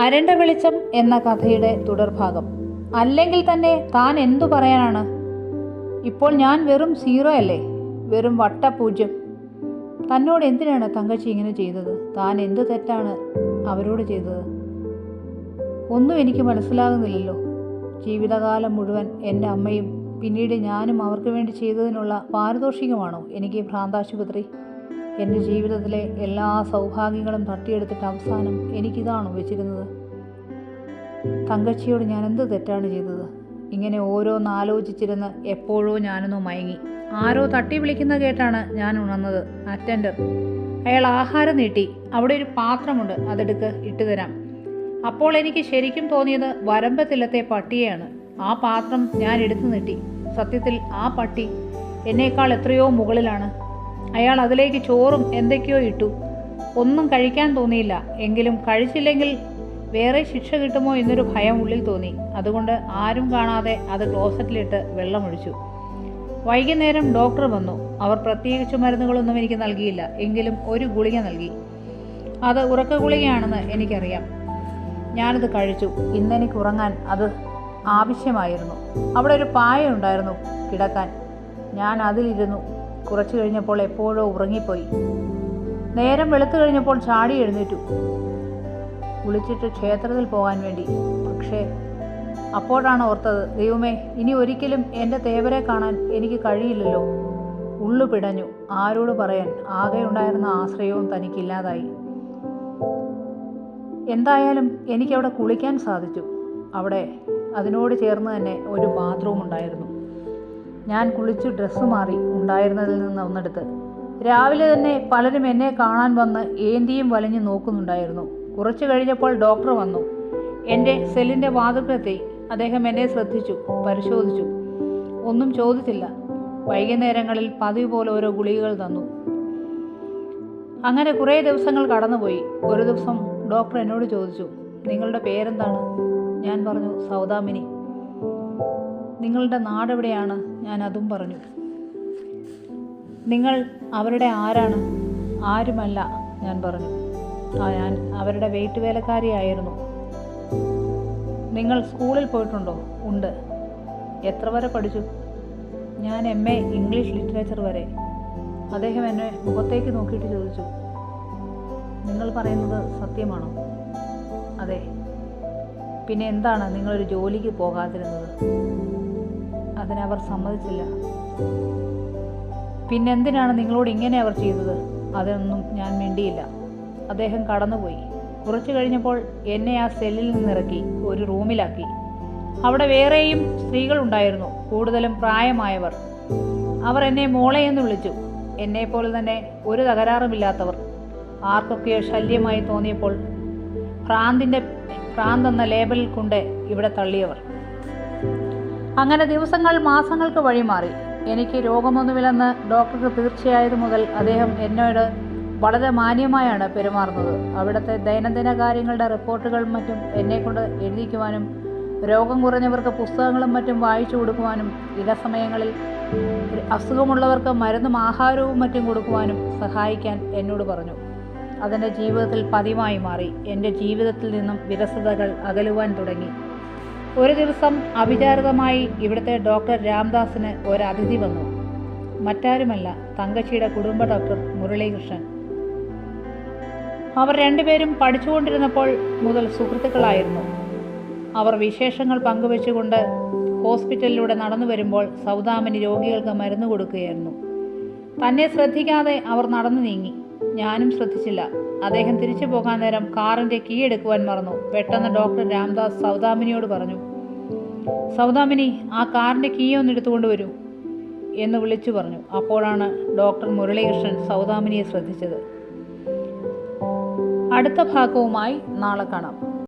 അരണ്ട വെളിച്ചം എന്ന കഥയുടെ തുടർഭാഗം. അല്ലെങ്കിൽ തന്നെ താൻ എന്തു പറയാനാണ്? ഇപ്പോൾ ഞാൻ വെറും സീറോ അല്ലേ? വെറും വട്ട പൂജ്യം തന്നോട് എന്തിനാണ് തങ്കച്ചി ഇങ്ങനെ ചെയ്തത്? താൻ എന്ത് തെറ്റാണ് അവരോട് ചെയ്തത്? ഒന്നും എനിക്ക് മനസ്സിലാകുന്നില്ലല്ലോ. ജീവിതകാലം മുഴുവൻ എന്റെ അമ്മയും പിന്നീട് ഞാനും അവർക്ക് വേണ്ടി ചെയ്തതിനുള്ള പാരിതോഷികമാണോ എനിക്ക് ഭ്രാന്താശുപത്രി? എന്റെ ജീവിതത്തിലെ എല്ലാ സൗഭാഗ്യങ്ങളും തട്ടിയെടുത്തിട്ട് അവസാനം എനിക്കിതാണോ വെച്ചിരുന്നത് തങ്കച്ചിയോട് ഞാൻ എന്ത് തെറ്റാണ് ചെയ്തത്? ഇങ്ങനെ ഓരോന്ന് ആലോചിച്ചിരുന്ന് എപ്പോഴോ ഞാനൊന്ന് മയങ്ങി. ആരോ തട്ടി വിളിക്കുന്ന കേട്ടാണ് ഞാൻ ഉണർന്നത്. അറ്റൻഡർ. അയാൾ ആഹാരം നീട്ടി. അവിടെ ഒരു പാത്രമുണ്ട്. അതെടുക്ക് ഇട്ടുതരാം അപ്പോൾ എനിക്ക് ശരിക്കും തോന്നിയത് വരമ്പത്തിലത്തെ പട്ടിയെയാണ്. ആ പാത്രം ഞാൻ എടുത്തു നീട്ടി. സത്യത്തിൽ ആ പട്ടി എന്നേക്കാൾ എത്രയോ മുകളിലാണ്. അയാൾ അതിലേക്ക് ചോറും എന്തൊക്കെയോ ഇട്ടു. ഒന്നും കഴിക്കാൻ തോന്നിയില്ല. എങ്കിലും കഴിച്ചില്ലെങ്കിൽ വേറെ ശിക്ഷ കിട്ടുമോ എന്നൊരു ഭയം ഉള്ളിൽ തോന്നി. അതുകൊണ്ട് ആരും കാണാതെ അത് ക്ലോസറ്റിലിട്ട് വെള്ളമൊഴിച്ചു. വൈകുന്നേരം ഡോക്ടർ വന്നു. അവർ പ്രത്യേകിച്ച് മരുന്നുകളൊന്നും എനിക്ക് നൽകിയില്ല. എങ്കിലും ഒരു ഗുളിക നൽകി. അത് ഉറക്ക ഗുളികയാണെന്ന് എനിക്കറിയാം. ഞാനത് കഴിച്ചു. ഇന്നെനിക്ക് ഉറങ്ങാൻ അത് ആവശ്യമായിരുന്നു. അവിടെ ഒരു പായ ഉണ്ടായിരുന്നു കിടക്കാൻ. ഞാൻ അതിലിരുന്നു കുറച്ചു കഴിഞ്ഞപ്പോൾ എപ്പോഴോ ഉറങ്ങിപ്പോയി. നേരം വെളുത്തു കഴിഞ്ഞപ്പോൾ ചാടി എഴുന്നേറ്റു. കുളിച്ചിട്ട് ക്ഷേത്രത്തിൽ പോകാൻ വേണ്ടി. പക്ഷേ അപ്പോഴാണ് ഓർത്തത് ദൈവമേ ഇനി ഒരിക്കലും എന്റെ തേവരെ കാണാൻ എനിക്ക് കഴിയില്ലല്ലോ. ഉള്ളു പിടഞ്ഞു. ആരോട് പറയാൻ? ആകെ ഉണ്ടായിരുന്ന ആശ്രയവും തനിക്കില്ലാതായി. എന്തായാലും എനിക്കവിടെ കുളിക്കാൻ സാധിച്ചു. അവിടെ അതിനോട് ചേർന്ന് തന്നെ ഒരു ബാത്റൂം ഉണ്ടായിരുന്നു. ഞാൻ കുളിച്ചു ഡ്രസ്സ് മാറി ഉണ്ടായിരുന്നതിൽ നിന്ന് ഒന്നെടുത്ത്. രാവിലെ തന്നെ പലരും എന്നെ കാണാൻ വന്ന് ഏന്തിയും വലഞ്ഞു നോക്കുന്നുണ്ടായിരുന്നു. കുറച്ചു കഴിഞ്ഞപ്പോൾ ഡോക്ടർ വന്നു. എന്റെ സെല്ലിന്റെ വാതുക്കലെത്തി അദ്ദേഹം എന്നെ ശ്രദ്ധിച്ചു പരിശോധിച്ചു. ഒന്നും ചോദിച്ചില്ല. വൈകുന്നേരങ്ങളിൽ പതിവ് പോലെ ഓരോ ഗുളികകൾ തന്നു. അങ്ങനെ കുറേ ദിവസങ്ങൾ കടന്നുപോയി. ഒരു ദിവസം ഡോക്ടർ എന്നോട് ചോദിച്ചു നിങ്ങളുടെ പേരെന്താണ്? ഞാൻ പറഞ്ഞു സൗദാമിനി. നിങ്ങളുടെ നാടെവിടെയാണ്? ഞാൻ അതും പറഞ്ഞു. നിങ്ങൾ അവരുടെ ആരാണ്? ആരുമല്ല ഞാൻ പറഞ്ഞു. ആ ഞാൻ അവരുടെ വെയിറ്റ് വേലക്കാരിയായിരുന്നു നിങ്ങൾ സ്കൂളിൽ പോയിട്ടുണ്ടോ? ഉണ്ട്. എത്ര വരെ പഠിച്ചു? ഞാൻ എം എ ഇംഗ്ലീഷ് ലിറ്ററേച്ചർ വരെ. അദ്ദേഹം എന്നെ മുഖത്തേക്ക് നോക്കിയിട്ട് ചോദിച്ചു. നിങ്ങൾ പറയുന്നത് സത്യമാണോ? അതെ. പിന്നെ എന്താണ് നിങ്ങളൊരു ജോലിക്ക് പോകാതിരുന്നത്? അതിനവർ സമ്മതിച്ചില്ല. പിന്നെന്തിനാണ് നിങ്ങളോട് ഇങ്ങനെ അവർ ചെയ്തത്? അതൊന്നും ഞാൻ മിണ്ടിയില്ല. അദ്ദേഹം കടന്നുപോയി. കുറച്ചു കഴിഞ്ഞപ്പോൾ എന്നെ ആ സെല്ലിൽ നിന്നിറക്കി ഒരു റൂമിലാക്കി. അവിടെ വേറെയും സ്ത്രീകളുണ്ടായിരുന്നു കൂടുതലും പ്രായമായവർ. അവർ എന്നെ മോളെ എന്ന് വിളിച്ചു. എന്നെപ്പോലെ തന്നെ ഒരു തകരാറുമില്ലാത്തവർ. ആർക്കൊക്കെയോ ശല്യമായി തോന്നിയപ്പോൾ ഭ്രാന്തിന്റെ ഭ്രാന്ത് എന്ന ലേബലിൽ കൊണ്ട് ഇവിടെ തള്ളിയവർ. അങ്ങനെ ദിവസങ്ങൾ മാസങ്ങൾക്ക് വഴിമാറി. എനിക്ക് രോഗമൊന്നുമില്ലെന്ന് ഡോക്ടർക്ക് തീർച്ചയായത് മുതൽ അദ്ദേഹം എന്നോട് വളരെ മാന്യമായാണ് പെരുമാറുന്നത്. അവിടുത്തെ ദൈനംദിന കാര്യങ്ങളുടെ റിപ്പോർട്ടുകളും മറ്റും എന്നെക്കൊണ്ട് എഴുതിക്കുവാനും രോഗം കുറഞ്ഞവർക്ക് പുസ്തകങ്ങളും മറ്റും വായിച്ചു കൊടുക്കുവാനും ഇടസമയങ്ങളിൽ അസുഖമുള്ളവർക്ക് മരുന്നും ആഹാരവും മറ്റും കൊടുക്കുവാനും സഹായിക്കാൻ എന്നോട് പറഞ്ഞു. അതെന്റെ ജീവിതത്തിൽ പതിവായി മാറി. എന്റെ ജീവിതത്തിൽ നിന്നും വിരസതകൾ അകലുവാൻ തുടങ്ങി. ഒരു ദിവസം അവിചാരിതമായി ഇവിടുത്തെ ഡോക്ടർ രാംദാസിന് ഒരതിഥി വന്നു. മറ്റാരുമല്ല തങ്കച്ചിയുടെ കുടുംബ ഡോക്ടർ മുരളീകൃഷ്ണൻ. അവർ രണ്ടുപേരും പഠിച്ചുകൊണ്ടിരുന്നപ്പോൾ മുതൽ സുഹൃത്തുക്കളായിരുന്നു. അവർ വിശേഷങ്ങൾ പങ്കുവെച്ചുകൊണ്ട് ഹോസ്പിറ്റലിലൂടെ നടന്നു വരുമ്പോൾ സൗദാമിനി രോഗികൾക്ക് മരുന്ന് കൊടുക്കുകയായിരുന്നു. തന്നെ ശ്രദ്ധിക്കാതെ അവർ നടന്നു നീങ്ങി. ഞാനും ശ്രദ്ധിച്ചില്ല. അദ്ദേഹം തിരിച്ചു പോകാൻ നേരം കാറിന്റെ കീ എടുക്കുവാൻ മറന്നു. പെട്ടെന്ന് ഡോക്ടർ രാംദാസ് സൗദാമിനിയോട് പറഞ്ഞു സൗദാമിനി ആ കാറിന്റെ കീ ഒന്ന് എടുത്തുകൊണ്ട് വരൂ എന്ന് വിളിച്ചു പറഞ്ഞു. അപ്പോഴാണ് ഡോക്ടർ മുരളീകൃഷ്ണൻ സൗദാമിനിയെ ശ്രദ്ധിച്ചത്. അടുത്ത ഭാഗവുമായി നാളെ കാണാം.